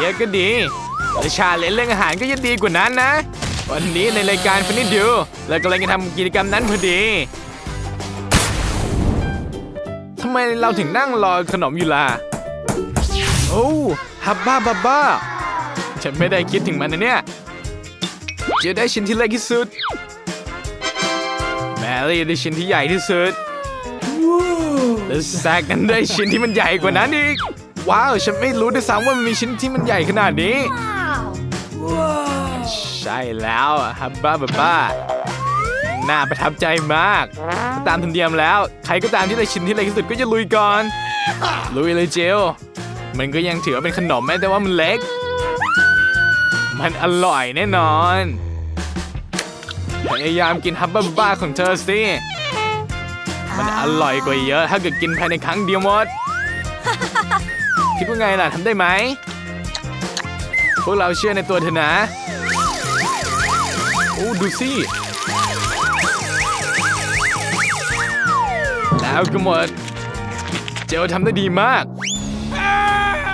เดี๋ยวก็ดีแต่ชาเลนเรื่องอาหารก็ยังดีกว่านั้นนะ วันนี้ในรายการฟินิดูเรากำลังจะทำกิจกรรมนั้นพอดีทำไมเราถึงนั่งรอขนมอยู่ล่ะโอ้ฮับบ้าบ้าบ้าฉันไม่ได้คิดถึงมันนะเนี่ยจะได้ชิ้นที่เล็กที่สุดแมรี่ได้ชิ้นที่ใหญ่ที่สุดและแซกนั้นได้ชิ้นที่มันใหญ่กว่านั้นอีก ว้าว ฉันไม่รู้ด้วยซ้ำว่ามันมีชิ้นที่มันใหญ่ขนาดนี้ ใช่แล้วฮับบ้าบ้าบ้าน่าประทับใจมาก ตามธรรมเนียมแล้ว ใครก็ตามที่ได้ชิ้นที่เล็กที่สุดก็จะลุยก่อน ลุยเลยเจลมันก็ยังถือว่าเป็นขนมแม้แต่ว่ามันเล็ก มันอร่อยแน่นอนพยายามกินฮับบ้าบ้าของเธอสิ มันอร่อยกว่าเยอะ ถ้าเกิดกินภายในครั้งเดียวหมด คิดว่าไงล่ะทำได้ไหม พวกเราเชื่อในตัวเธอนะ โอ้ ดูสิ แล้วก็หมด เจลทำได้ดีมาก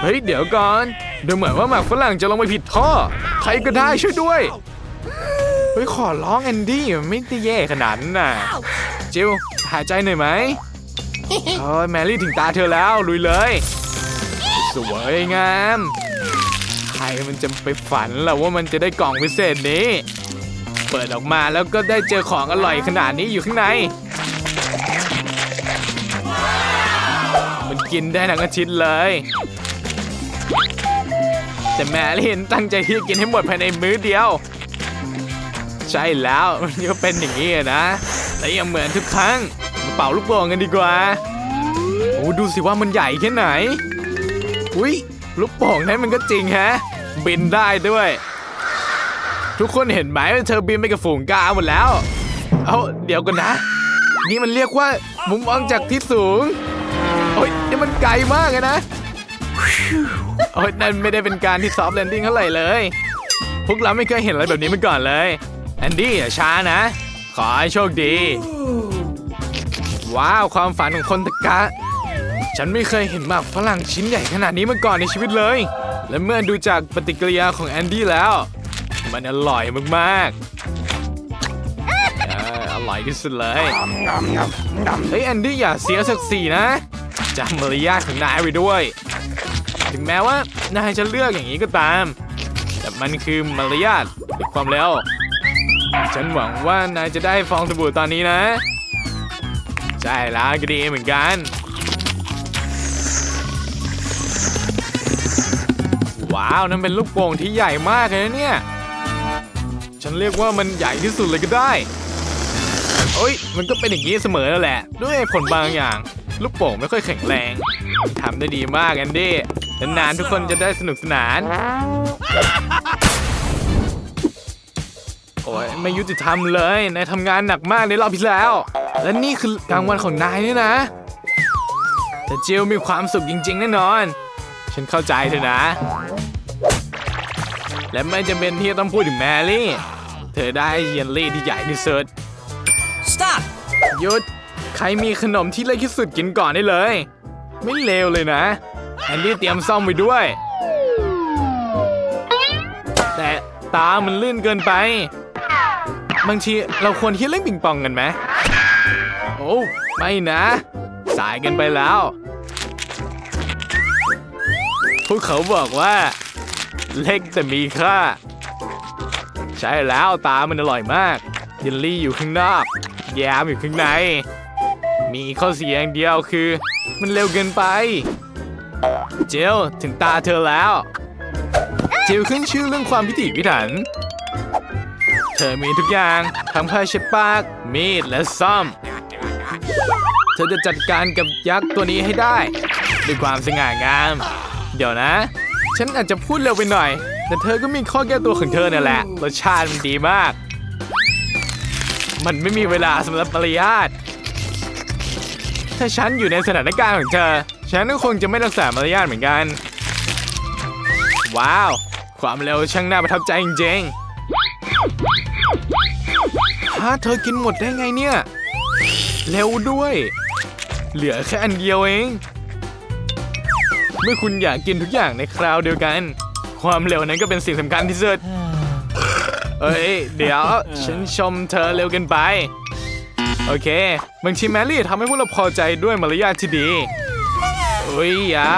เฮ้ย เดี๋ยวก่อน ดูเหมือนว่าหมากฝรั่งจะลงไปผิดท่อ ใครก็ได้ช่วยด้วย เฮ้ย ขอร้องแอนดี้ไม่ได้แย่ขนาดนั้นน่ะ จิลหายใจหน่อยไหมโอ้ยแมรี่ถึงตาเธอแล้วลุยเลย สวยงาม ใครมันจะไปฝันล่ะว่ามันจะได้กล่องพิเศษนี้ เปิดออกมาแล้วก็ได้เจอของอร่อยขนาดนี้อยู่ข้างใน มันกินได้ทั้งอาทิตย์เลย แต่แมรี่ตั้งใจที่จะกินให้หมดภายในมื้อเดียว ใช่แล้วมันก็เป็นอย่างนี้นะแต่ยังเหมือนทุกครั้งมาเป่าลูกโป่งกันดีกว่า โอ้ดูสิว่ามันใหญ่แค่ไหน อุ้ยลูกโป่งนั้นมันก็จริงฮะ บินได้ด้วย ทุกคนเห็นไหมว่าเธอบินไปกับฝูงกาหมดแล้ว เอาเดี๋ยวกันนะ นี่มันเรียกว่ามุมมองจากที่สูงโอ้ยนี่มันไกลมากเลยนะโอ้ยนั่นไม่ได้เป็นการที่ซอฟต์แลนดิ้งเท่าไหร่เลย พวกเราไม่เคยเห็นอะไรแบบนี้มาก่อนเลยแอนดี้อย่าช้านะ ขอให้โชคดี ว้าว ความฝันของคนตะกะ ฉันไม่เคยเห็นหมากฝรั่งชิ้นใหญ่ขนาดนี้มาก่อนในชีวิตเลย และเมื่อดูจากปฏิกิริยาของแอนดี้แล้ว มันอร่อยมากๆเอออร่อยที่สุดเลยเฮ้ยแอนดี้อย่าเสียศักดิ์ศรีนะจำมารยาทของนายไว้ด้วย ถึงแม้ว่านายจะเลือกอย่างนี้ก็ตาม แต่มันคือมารยาทหรือความเร็วฉันหวังว่านายจะได้ฟองสบู่ตอนนี้นะ ใช่แล้วก็ดีเหมือนกัน ว้าวนั่นเป็นลูกโป่งที่ใหญ่มากเลยนะเนี่ย ฉันเรียกว่ามันใหญ่ที่สุดเลยก็ได้โอ้ย มันก็เป็นอย่างนี้เสมอแล้วแหละ ด้วยผลบางอย่าง ลูกโป่งไม่ค่อยแข็งแรงทำได้ดีมากแอนดี้นานๆทุกคนจะได้สนุกสนาน โอ้ยไม่ยุติธรรมเลยนายทำงานหนักมากในรอบที่แล้ว และนี่คือกลางวันของนายนี่นะ แต่เจลมีความสุขจริงๆแน่นอน ฉันเข้าใจเธอนะ และไม่จำเป็นที่จะต้องพูดถึงแมรี่ เธอได้เยลลี่ที่ใหญ่ที่สุด Stop! หยุด ใครมีขนมที่เล็กที่สุดกินก่อนได้เลย ไม่เลวเลยนะ แอนดี้เตรียมซ่อมไว้ด้วย แต่ตามันลื่นเกินไป บางทีเราควรที่เล่นปิงปองกันไหม โอ้ไม่นะ สายเกันไปแล้ว พวกเขาบอกว่า เล็กแต่มีค่า ใช่แล้วตามันอร่อยมากเยลลี่อยู่ข้างนอก แยมอยู่ข้างใน มีข้อเสียอย่างเดียวคือ มันเร็วเกินไป เจลถึงตาเธอแล้ว เจลขึ้นชื่อเรื่องความพิถีพิถัน เธอมีทุกอย่างทั้งผ้าเช็ดปาก มีดและซ่อม เธอจะจัดการกับยักษ์ตัวนี้ให้ได้ ด้วยความสง่างาม เดี๋ยวนะ ฉันอาจจะพูดเร็วไปหน่อย แต่เธอก็มีข้อแก้ตัวของเธอเนี่ยแหละ รสชาติมันดีมาก มันไม่มีเวลาสำหรับมารยาทถ้าฉันอยู่ในสถานการณ์ของเธอ ฉันก็คงจะไม่รักษามารยาทเหมือนกัน ว้าว ความเร็วช่างน่าประทับใจจริงๆฮะเธอกินหมดได้ไงเนี่ย เร็วด้วย เหลือแค่อันเดียวเอง เมื่อคุณอยากกินทุกอย่างในคราวเดียวกัน ความเร็วนั้นก็เป็นสิ่งสำคัญที่สุด เอ้ย เดี๋ยว ฉันชมเธอเร็วเกินไป โอเค บางทีแมรี่ทำให้พวกเราพอใจด้วยมารยาทที่ดีอุ้ยอะ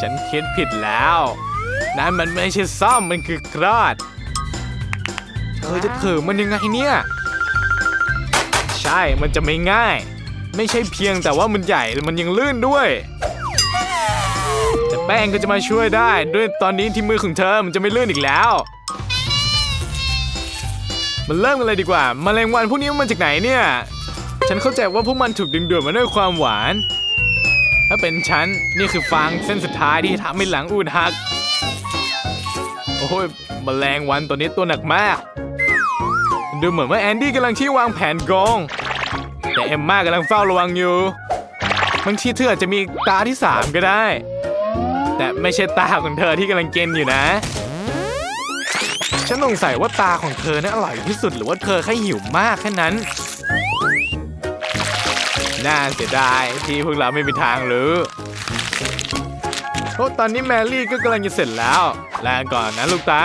ฉันคิดผิดแล้ว นั่นมันไม่ใช่ซ่อมมันคือกรอดเธอจะถือมันยังไงเนี่ย ใช่มันจะไม่ง่าย ไม่ใช่เพียงแต่ว่ามันใหญ่มันยังลื่นด้วย แป้งก็จะมาช่วยได้ ด้วยตอนนี้ที่มือของเธอมันจะไม่ลื่นอีกแล้ว มันเริ่มกันเลยดีกว่าแมลงวันพวกนี้มันมาจากไหนเนี่ย ฉันเข้าใจว่าพวกมันถูกดึงดูดมาด้วยความหวาน ถ้าเป็นฉัน นี่คือฟางเส้นสุดท้ายที่ทำให้หลังอูดหัก โอ้ยแมลงวันตัวนี้ตัวหนักมาก ดูเหมือนว่าแอนดี้กำลังที่วางแผนโกงแต่เอมมากำลังเฝ้าระวังอยู่บางทีเธออาจจะมีตาที่สามก็ได้ แต่ไม่ใช่ตาของเธอที่กำลังเกณฑ์อยู่นะ ฉันสงสัยว่าตาของเธอนั้นอร่อยที่สุดหรือว่าเธอแค่หิวมากแค่นั้น น่าเสียดายที่พวกเราไม่มีทางรู้โอ้ตอนนี้แมรี่ก็กำลังจะเสร็จแล้ว ลาก่อนนะลูกตา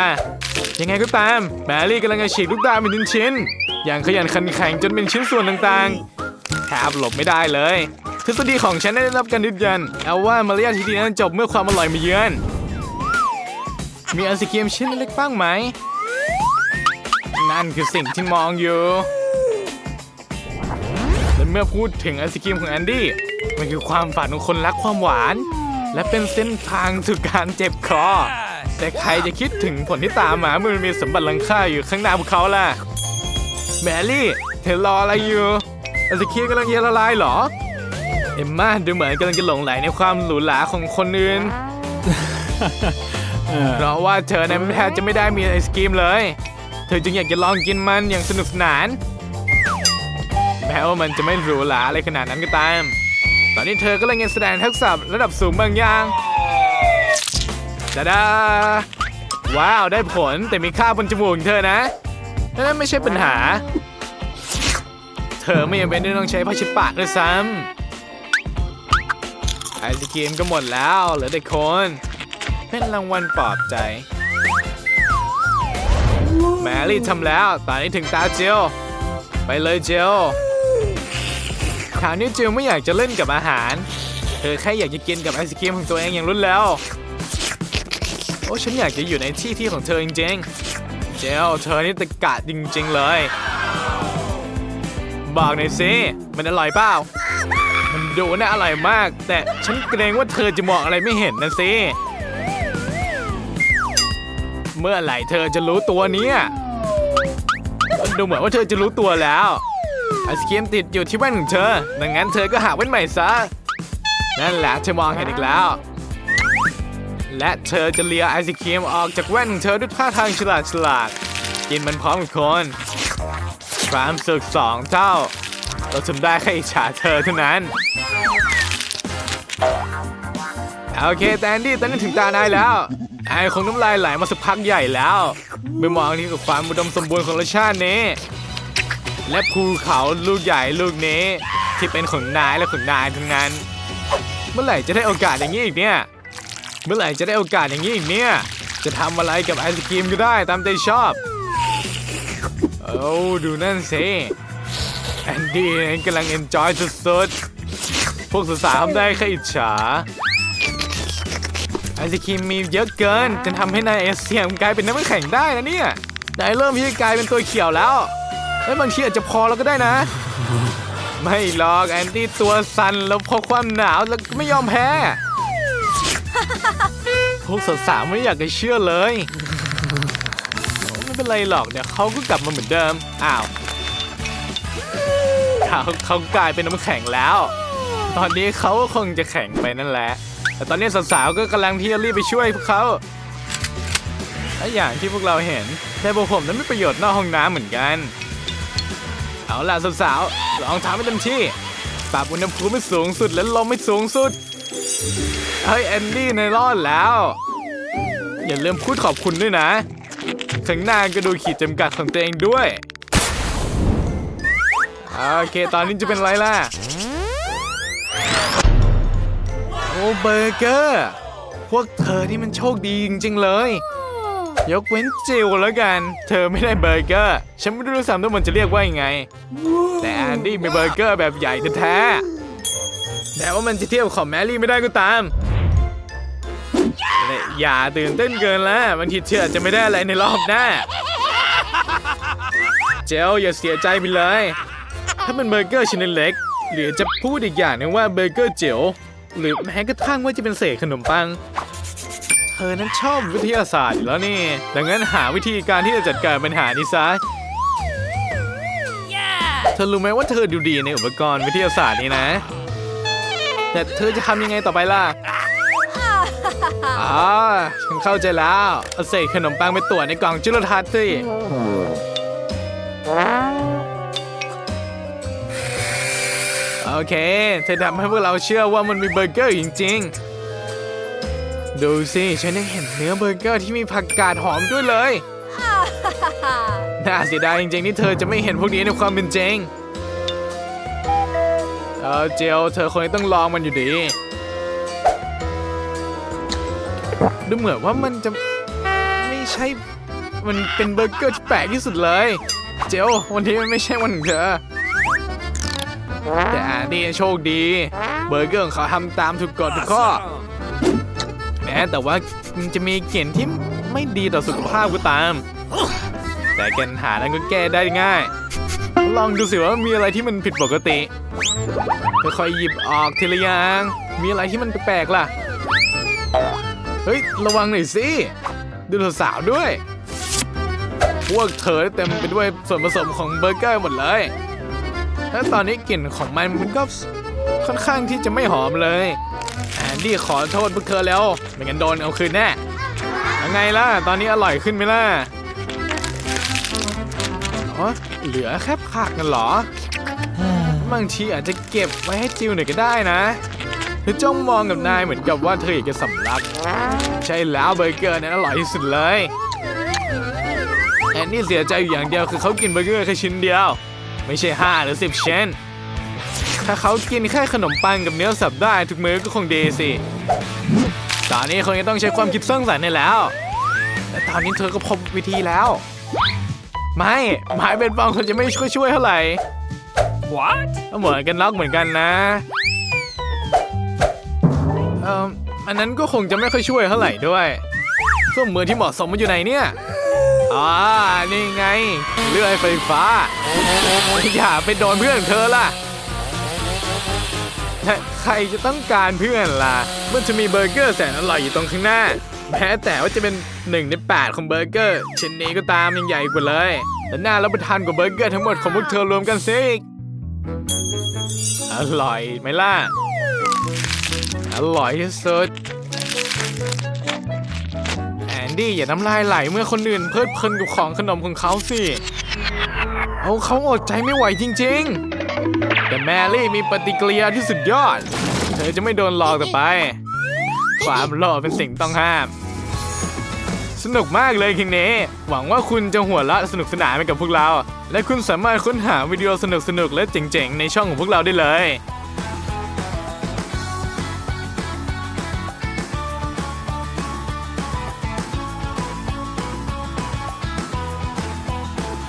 ยังไงก็ตาม แมรี่กำลังจะฉีกลูกตาเป็นชิ้นๆอย่างขยันขันแข็งจนเป็นชิ้นส่วนต่างๆแทบหลบไม่ได้เลย ทฤษฎีของฉันได้รับการยืนยัน เอาว่ามารยาทที่ดีนั้นจบเมื่อความอร่อยมาเยือน มีไอศครีมชิ้นเล็กบ้างไหม นั่นคือสิ่งที่มองอยู่ และเมื่อพูดถึงไอศครีมของแอนดี้ มันคือความฝันของคนรักความหวาน และเป็นเส้นทางสู่การเจ็บคอ แต่ใครจะคิดถึงผลที่ตามมาเมื่อมันมีสมบัติลังค่าอยู่ข้างหน้าพวกเขาล่ะ แมรี่ เธอรออะไรอยู่ไอศครีมกำลังจะละลายเหรอ เอมมาดูเหมือนกำลังจะหลงไหลในความหรูหราของคนอื่น เพราะว่าเธอนั้นแทบจะไม่ได้มีไอศกรีมเลย เธอจึงอยากจะลองกินมันอย่างสนุกสนาน แม้ว่ามันจะไม่หรูหราอะไรขนาดนั้นก็ตาม ตอนนี้เธอก็เลยแสดงทักษะระดับสูงบางอย่างดาดาว้าว ได้ผลแต่มีค่าบนจมูกของเธอนะนั่นไม่ใช่ปัญหา เธอไม่จำเป็นที่ต้องใช้ผ้าเช็ดปากด้วยซ้ำ ไอศกรีมก็หมดแล้วเหลือแต่โคนเป็นรางวัลปลอบใจ แมรี่ทำแล้ว ตอนนี้ถึงตาเจลไปเลยเจลคราวนี้เจลไม่อยากจะเล่นกับอาหาร เธอแค่อยากจะกินกับไอศกรีมของตัวเองอย่างรุนแล้ว โอ้ฉันอยากจะอยู่ในที่ที่ของเธอจริงๆเจลเธอนี่ตะกะจริงๆเลย บอกหน่อยสิมันอร่อยเปล่า ดูน่าอร่อยมาก แต่ฉันเกรงว่าเธอจะมองอะไรไม่เห็นนะสิ เมื่อไหร่เธอจะรู้ตัวเนี่ยดูเหมือนว่าเธอจะรู้ตัวแล้วไอศครีมติดอยู่ที่แว่นของเธอ ดังนั้นเธอก็หาแว่นใหม่ซะ นั่นแหละเธอมองเห็นอีกแล้ว และเธอจะเลียไอศครีมออกจากแว่นของเธอด้วยท่าทางฉลาดฉลาด กินมันพร้อมกับคนความสุขสองเท่า เราทำได้แค่อิจฉาเธอเท่านั้น โอเคแตนดี้ตอนนี้ถึงตานายแล้วไอคงน้ำลายไหลมาสักพักใหญ่แล้วไปมองนี่กับความอุดมสมบูรณ์ของรสชาตินี้ และภูเขาลูกใหญ่ลูกนี้ ที่เป็นของนายและของนายทั้งนั้น เมื่อไหร่จะได้โอกาสอย่างนี้อีกเนี่ย เมื่อไหร่จะได้โอกาสอย่างนี้อีกเนี่ย จะทำอะไรกับไอศกรีมก็ได้ตามใจชอบ โอ้ดูนั่นสิ แอนดี้กำลังเอนจอยสุดๆ พวกสาวๆทำได้แค่อิจฉาไอศครีมมีเยอะเกินจนทำให้นายเอเซียมกลายเป็นน้ำแข็งได้นะเนี่ย นายเริ่มที่จะกลายเป็นตัวเขียวแล้วเฮ้ยบางทีอาจจะพอแล้วก็ได้นะ ไม่หรอกแอนตี้ตัวสั่นแล้วพอความหนาวแล้วก็ไม่ยอมแพ้ พวกสาวๆไม่อยากจะเชื่อเลย ไม่เป็นไรหรอกเดี๋ยวเขาก็กลับมาเหมือนเดิม อ้าว เขาเขากลายเป็นน้ำแข็งแล้ว ตอนนี้เขาก็คงจะแข็งไปนั่นแหละ แต่ตอนนี้สาวๆก็กำลังที่จะรีบไปช่วยพวกเขาและอย่างที่พวกเราเห็นแต่พวกผมนั้นไมีประโยชน์นอกห้องน้ำเหมือนกัน เอาล่ะสาวๆลองทำให้เต็มที่ปรับอุณหภูมิให้สูงสุดและลมให้สูงสุด เฮ้ยแอนดี้ในรอดแล้ว อย่าลืมพูดขอบคุณด้วยนะข้างหน้าก็ดูขีดจำกัดของตัวเองด้วย โอเค ตอนนี้จะเป็นไรล่ะ โอ้เบอร์เกอร์ พวกเธอนี่มันโชคดีจริงๆเลย ยกเว้นจิวแล้วกัน เธอไม่ได้เบอร์เกอร์ ฉันไม่รู้ซ้ำว่ามันจะเรียกว่ายังไง แต่แอนดี้มีเบอร์เกอร์แบบใหญ่แท้ๆแต่ว่ามันจะเทียบของแมรี่ไม่ได้ก็ตามและอย่าตื่นเต้นเกินและบางทีเธออาจจะไม่ได้อะไรในรอบหน้า เจลอย่าเสียใจไปเลย ถ้าเป็นเบอร์เกอร์ชิ้นเล็กหรือจะพูดอีกอย่างหนึงว่าเบอร์เกอร์เจ๋วหรือแม้กระทั่งว่าจะเป็นเศษขนมปัง เธอนั้นชอบวิทยาศาสตร์อยู่แล้วนี่ ดังนั้นหาวิธีการที่จะจัดการปัญหานี้ซะเธอรู้ไหมว่าเธอดูดีในอุปกรณ์วิทยาศาสตร์นี้นะ แต่เธอจะทำยังไงต่อไปล่ะอ๋อฉันเข้าใจแล้ว เอาเศษขนมปังไปตรวจในกล่องจุลทรรศน์สิ โอเค เธอทำให้พวกเราเชื่อว่ามันมีเบอร์เกอร์จริง ๆ ดูสิ ฉันยังเห็นเนื้อเบอร์เกอร์ที่มีผักกาดหอมด้วยเลย น่าเสียดายจริงๆที่เธอจะไม่เห็นพวกนี้ในความเป็นจริง เออเจลเธอคงต้องลองมันอยู่ดี ดูเหมือนว่ามันจะไม่ใช่ มันเป็นเบอร์เกอร์ที่แปลกที่สุดเลย เจลวันนี้มันไม่ใช่วันของเธอ แต่อันนี้โชคดี เบอร์เกอร์ของเขาทำตามถูกกฎทุกข้อแม้แต่ว่าจะมีกลิ่นที่ไม่ดีต่อสุขภาพก็ตาม แต่ปัญหานั้นก็แก้ได้ง่าย ลองดูสิว่ามีอะไรที่มันผิดปกติค่อยๆหยิบออกทีละอย่าง มีอะไรที่มันแปลกๆล่ะ เฮ้ย ระวังหน่อยสิ ดูสาวๆด้วย พวกเธอเต็มไปด้วยส่วนผสมของเบอร์เกอร์หมดเลย แล้วตอนนี้กลิ่นของมันมันก็ค่อนข้างที่จะไม่หอมเลยแอนดี้ขอโทษพวกเธอแล้ว ไม่งั้นโดนเอาคืนแน่ยังไงล่ะ ตอนนี้อร่อยขึ้นไหมล่ะอ๋อเหลือแค่ผักกันเหรอ บางทีอาจจะเก็บไว้ให้จิวหน่อยก็ได้นะเธอจ้องมองกับนายเหมือนกับว่าเธออยากจะสำลัก ใช่แล้วเบอร์เกอร์นั้นอร่อยที่สุดเลยแอนนี่เสียใจอยู่อย่างเดียวคือเขากินเบอร์เกอร์แค่ชิ้นเดียว ไม่ใช่ 5 หรือ 10 ชิ้น ถ้าเขากินแค่ขนมปังกับเนื้อสับได้ทุกมื้อก็คงดีสิ ตอนนี้คงจะต้องใช้ความคิดสร้างสรรค์นี่แล้ว แต่ตอนนี้เธอก็พบวิธีแล้ว ไม่หมายเป็นบองคนจะไม่ช่วยช่วยเท่าไหร่ What? ก็เหมือนกันล็อกเหมือนกันนะ เอ่ออันนั้นก็คงจะไม่ค่อยช่วยเท่าไหร่ด้วยเครื่องมือที่เหมาะสมมันอยู่ไหนเนี่ย อ่า นี่ไง เลื่อยไฟฟ้า อย่าไปโดนเพื่อนเธอล่ะ ใครจะต้องการเพื่อนล่ะ มันจะมีเบอร์เกอร์แสนอร่อยอยู่ตรงข้างหน้า แม้แต่ว่าจะเป็นหนึ่งในแปดของเบอร์เกอร์ ชิ้นนี้ก็ตามยังใหญ่กว่าเลย และน่ารับประทานกว่าเบอร์เกอร์ทั้งหมดของพวกเธอรวมกันสิอร่อยไหมล่ะ อร่อยที่สุดแอนดี้อย่าน้ำลายไหลเมื่อคนอื่นเพลิดเพลินกับของขนมของเขาสิ เอาเขาอดใจไม่ไหวจริง ๆ แต่แมรี่มีปฏิกิริยาที่สุดยอด เธอจะไม่โดนหลอกต่อไป ความหล่อเป็นสิ่งต้องห้าม สนุกมากเลยคิงเน่หวังว่าคุณจะหัวเราะสนุกสนานไปกับพวกเรา และคุณสามารถค้นหาวิดีโอสนุกๆและเจ๋งๆ ในช่องของพวกเราได้เลย